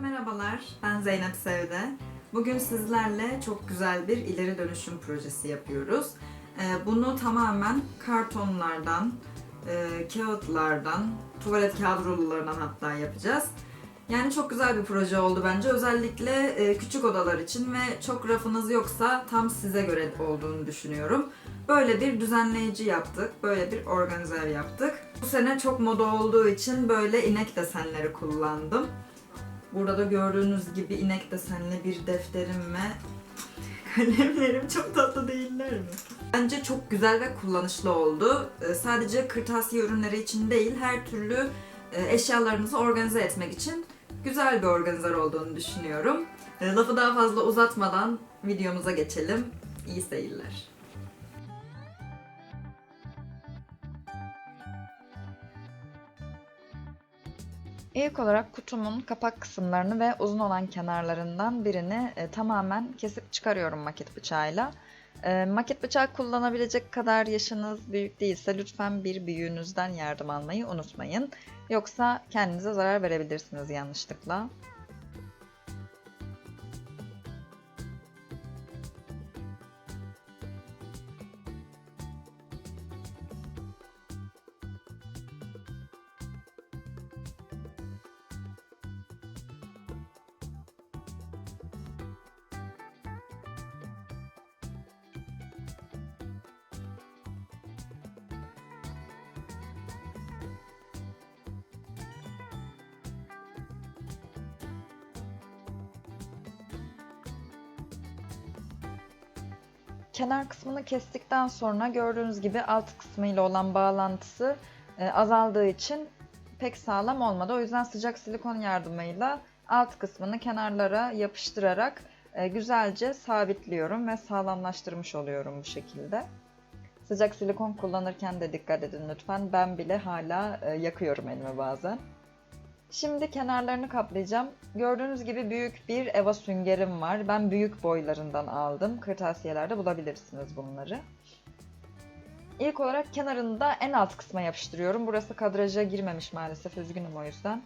merhabalar. Ben Zeynep Sevde. Bugün sizlerle çok güzel bir ileri dönüşüm projesi yapıyoruz. Ee, Bunu tamamen kartonlardan, e, kağıtlardan, tuvalet kağıt rulolarından hatta yapacağız. Yani çok güzel bir proje oldu bence. Özellikle e, küçük odalar için ve çok rafınız yoksa tam size göre olduğunu düşünüyorum. Böyle bir düzenleyici yaptık, böyle bir organizer yaptık. Bu sene çok moda olduğu için böyle inek desenleri kullandım. Burada da gördüğünüz gibi inek desenli bir defterim ve kalemlerim çok tatlı değiller mi? Bence çok güzel ve kullanışlı oldu. Ee, Sadece kırtasiye ürünleri için değil, her türlü e, eşyalarınızı organize etmek için güzel bir organizer olduğunu düşünüyorum. E, Lafı daha fazla uzatmadan videomuza geçelim. İyi seyirler. İlk olarak kutumun kapak kısımlarını ve uzun olan kenarlarından birini e, tamamen kesip çıkarıyorum maket bıçağıyla. E, maket bıçağı kullanabilecek kadar yaşınız büyük değilse lütfen bir büyüğünüzden yardım almayı unutmayın. Yoksa kendinize zarar verebilirsiniz yanlışlıkla. Kenar kısmını kestikten sonra gördüğünüz gibi alt kısmıyla olan bağlantısı e, azaldığı için pek sağlam olmadı. O yüzden sıcak silikon yardımıyla alt kısmını kenarlara yapıştırarak e, güzelce sabitliyorum ve sağlamlaştırmış oluyorum bu şekilde. Sıcak silikon kullanırken de dikkat edin lütfen. Ben bile hala e, yakıyorum elimi bazen. Şimdi kenarlarını kaplayacağım. Gördüğünüz gibi büyük bir eva süngerim var. Ben büyük boylarından aldım. Kırtasiyelerde bulabilirsiniz bunları. İlk olarak kenarını da en alt kısma yapıştırıyorum. Burası kadraja girmemiş maalesef. Üzgünüm o yüzden.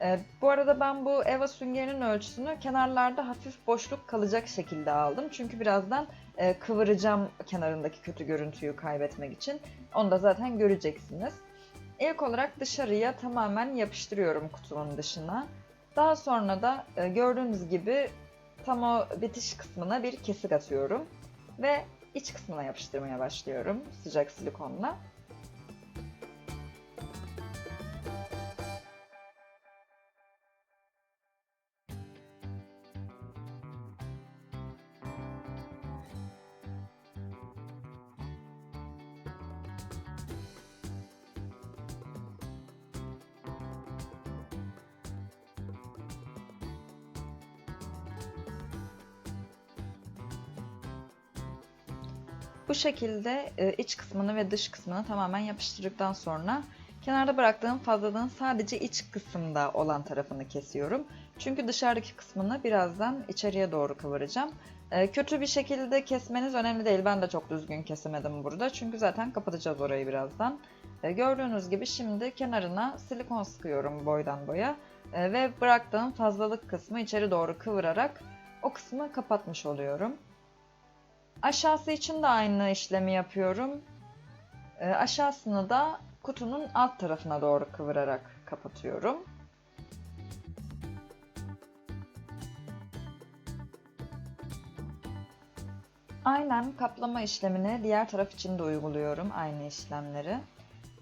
Ee, bu arada ben bu eva süngerinin ölçüsünü kenarlarda hafif boşluk kalacak şekilde aldım. Çünkü birazdan e, kıvıracağım kenarındaki kötü görüntüyü kaybetmek için. Onu da zaten göreceksiniz. İlk olarak dışarıya tamamen yapıştırıyorum kutumun dışına. Daha sonra da e, gördüğünüz gibi tam o bitiş kısmına bir kesik atıyorum. Ve iç kısmına yapıştırmaya başlıyorum sıcak silikonla. Bu şekilde e, iç kısmını ve dış kısmını tamamen yapıştırdıktan sonra kenarda bıraktığım fazlalığın sadece iç kısımda olan tarafını kesiyorum. Çünkü dışarıdaki kısmını birazdan içeriye doğru kıvıracağım. E, Kötü bir şekilde kesmeniz önemli değil. Ben de çok düzgün kesemedim burada. Çünkü zaten kapatacağız orayı birazdan. E, Gördüğünüz gibi şimdi kenarına silikon sıkıyorum boydan boya. Ve bıraktığım fazlalık kısmı içeri doğru kıvırarak o kısmı kapatmış oluyorum. Aşağısı için de aynı işlemi yapıyorum. E, aşağısını da kutunun alt tarafına doğru kıvırarak kapatıyorum. Aynen kaplama işlemini diğer taraf için de uyguluyorum aynı işlemleri.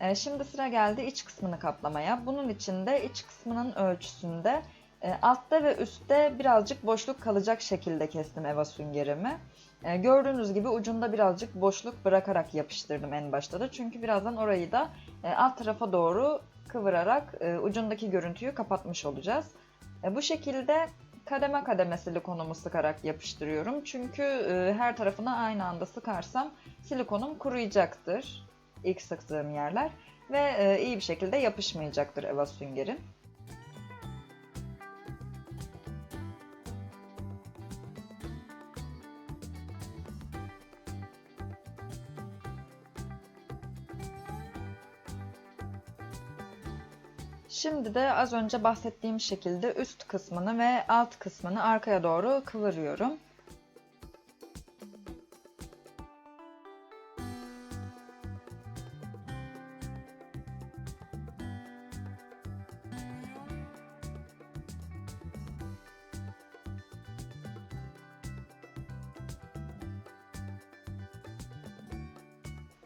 E, şimdi sıra geldi iç kısmını kaplamaya. Bunun için de iç kısmının ölçüsünde e, altta ve üstte birazcık boşluk kalacak şekilde kestim eva süngerimi. E, gördüğünüz gibi ucunda birazcık boşluk bırakarak yapıştırdım en başta da. Çünkü birazdan orayı da e, alt tarafa doğru kıvırarak e, ucundaki görüntüyü kapatmış olacağız. Bu şekilde kademe kademe silikonumu sıkarak yapıştırıyorum. Çünkü her tarafına aynı anda sıkarsam silikonum kuruyacaktır ilk sıktığım yerler ve iyi bir şekilde yapışmayacaktır eva süngerim. Şimdi de az önce bahsettiğim şekilde üst kısmını ve alt kısmını arkaya doğru kıvırıyorum.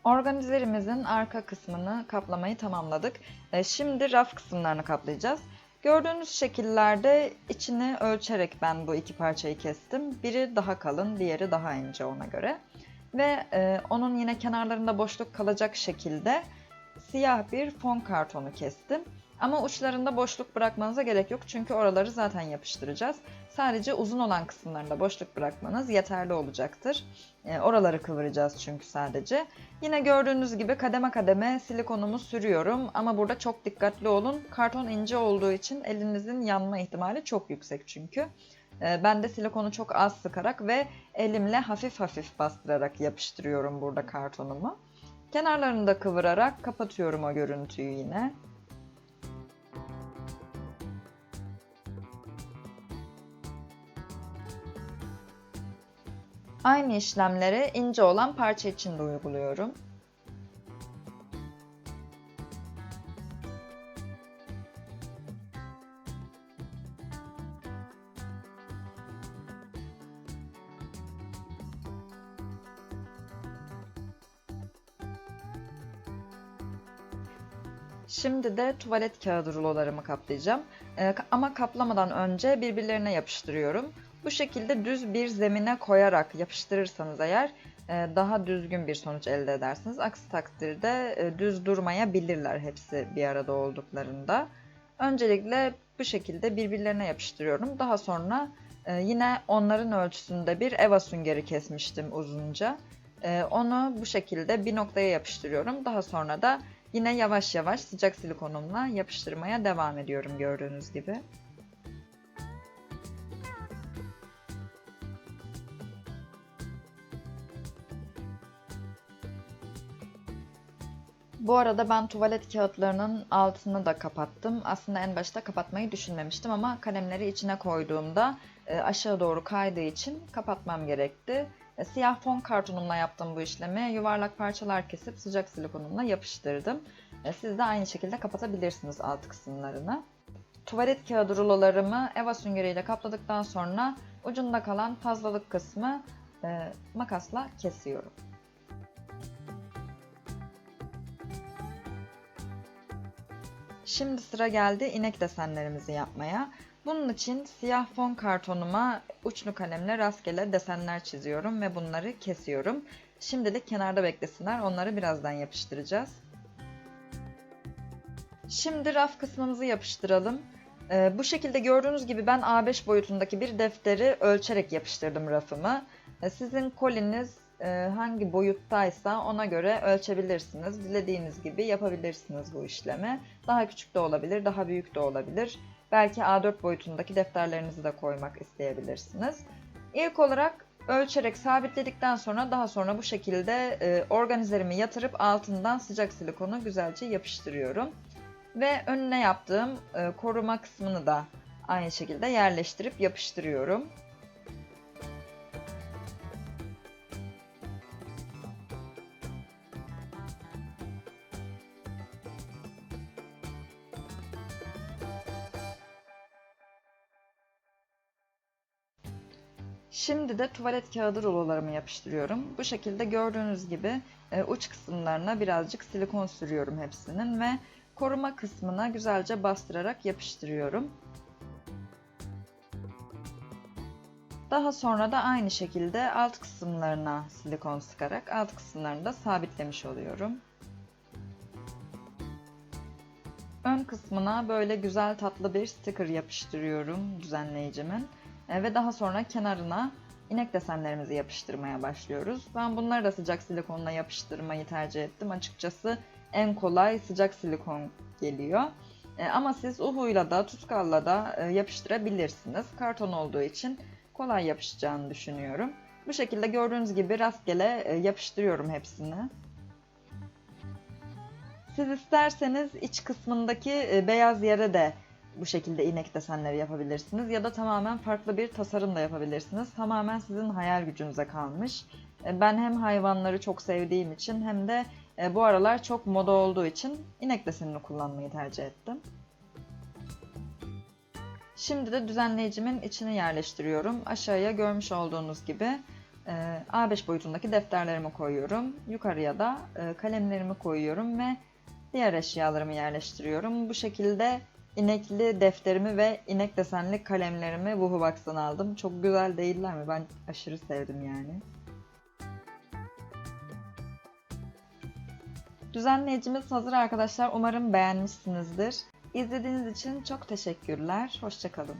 Organizerimizin arka kısmını kaplamayı tamamladık. E, Şimdi raf kısımlarını kaplayacağız. Gördüğünüz şekillerde içini ölçerek ben bu iki parçayı kestim. Biri daha kalın, diğeri daha ince ona göre. Ve e, onun yine kenarlarında boşluk kalacak şekilde siyah bir fon kartonu kestim. Ama uçlarında boşluk bırakmanıza gerek yok çünkü oraları zaten yapıştıracağız. Sadece uzun olan kısımlarında boşluk bırakmanız yeterli olacaktır. E, oraları kıvıracağız çünkü sadece. Yine gördüğünüz gibi kademe kademe silikonumu sürüyorum ama burada çok dikkatli olun. Karton ince olduğu için elinizin yanma ihtimali çok yüksek çünkü. E, Ben de silikonu çok az sıkarak ve elimle hafif hafif bastırarak yapıştırıyorum burada kartonumu. Kenarlarını da kıvırarak kapatıyorum o görüntüyü yine. Aynı işlemleri ince olan parça için de uyguluyorum. Şimdi de tuvalet kağıdı rulolarımı kaplayacağım. Ee, ama kaplamadan önce birbirlerine yapıştırıyorum. Bu şekilde düz bir zemine koyarak yapıştırırsanız eğer e, daha düzgün bir sonuç elde edersiniz. Aksi takdirde e, düz durmayabilirler hepsi bir arada olduklarında. Öncelikle bu şekilde birbirlerine yapıştırıyorum. Daha sonra e, yine onların ölçüsünde bir eva süngeri kesmiştim uzunca. Onu bu şekilde bir noktaya yapıştırıyorum. Daha sonra da yine yavaş yavaş sıcak silikonumla yapıştırmaya devam ediyorum gördüğünüz gibi. Bu arada ben tuvalet kağıtlarının altını da kapattım. Aslında en başta kapatmayı düşünmemiştim ama kalemleri içine koyduğumda e, aşağı doğru kaydığı için kapatmam gerekti. E, Siyah fon kartonumla yaptım bu işlemi. Yuvarlak parçalar kesip sıcak silikonumla yapıştırdım. E, Siz de aynı şekilde kapatabilirsiniz alt kısımlarını. Tuvalet kağıdı rulolarımı eva süngeriyle kapladıktan sonra ucunda kalan fazlalık kısmı makasla kesiyorum. Şimdi sıra geldi inek desenlerimizi yapmaya. Bunun için siyah fon kartonuma uçlu kalemle rastgele desenler çiziyorum ve bunları kesiyorum. Şimdilik kenarda beklesinler. Onları birazdan yapıştıracağız. Şimdi raf kısmımızı yapıştıralım. Ee, bu şekilde gördüğünüz gibi ben A5 boyutundaki bir defteri ölçerek yapıştırdım rafımı. Ee, Sizin koliniz hangi boyuttaysa ona göre ölçebilirsiniz. Dilediğiniz gibi yapabilirsiniz bu işlemi. Daha küçük de olabilir, daha büyük de olabilir. Belki A4 boyutundaki defterlerinizi de koymak isteyebilirsiniz. İlk olarak ölçerek sabitledikten sonra daha sonra bu şekilde e, organizerimi yatırıp altından sıcak silikonu güzelce yapıştırıyorum. Ve önüne yaptığım e, koruma kısmını da aynı şekilde yerleştirip yapıştırıyorum. Şimdi de tuvalet kağıdı rulolarımı yapıştırıyorum. Bu şekilde gördüğünüz gibi e, uç kısımlarına birazcık silikon sürüyorum hepsinin ve koruma kısmına güzelce bastırarak yapıştırıyorum. Daha sonra da aynı şekilde alt kısımlarına silikon sıkarak alt kısımlarını da sabitlemiş oluyorum. Ön kısmına böyle güzel tatlı bir sticker yapıştırıyorum düzenleyicimin. E, Ve daha sonra kenarına inek desenlerimizi yapıştırmaya başlıyoruz. Ben bunları da sıcak silikonla yapıştırmayı tercih ettim. Açıkçası en kolay sıcak silikon geliyor. E, Ama siz uhuyla da tutkalla da e, yapıştırabilirsiniz. Karton olduğu için kolay yapışacağını düşünüyorum. Bu şekilde gördüğünüz gibi rastgele e, yapıştırıyorum hepsini. Siz isterseniz iç kısmındaki e, beyaz yere de bu şekilde inek desenleri yapabilirsiniz ya da tamamen farklı bir tasarım da yapabilirsiniz. Tamamen sizin hayal gücünüze kalmış. E, Ben hem hayvanları çok sevdiğim için hem de e, bu aralar çok moda olduğu için inek desenini kullanmayı tercih ettim. Şimdi de düzenleyicimin içini yerleştiriyorum. Aşağıya görmüş olduğunuz gibi e, A5 boyutundaki defterlerimi koyuyorum. Yukarıya da kalemlerimi koyuyorum ve diğer eşyalarımı yerleştiriyorum. Bu şekilde inekli defterimi ve inek desenli kalemlerimi Wuhubox'tan aldım. Çok güzel değiller mi? Ben aşırı sevdim yani. Düzenleyicimiz hazır arkadaşlar. Umarım beğenmişsinizdir. İzlediğiniz için çok teşekkürler. Hoşçakalın.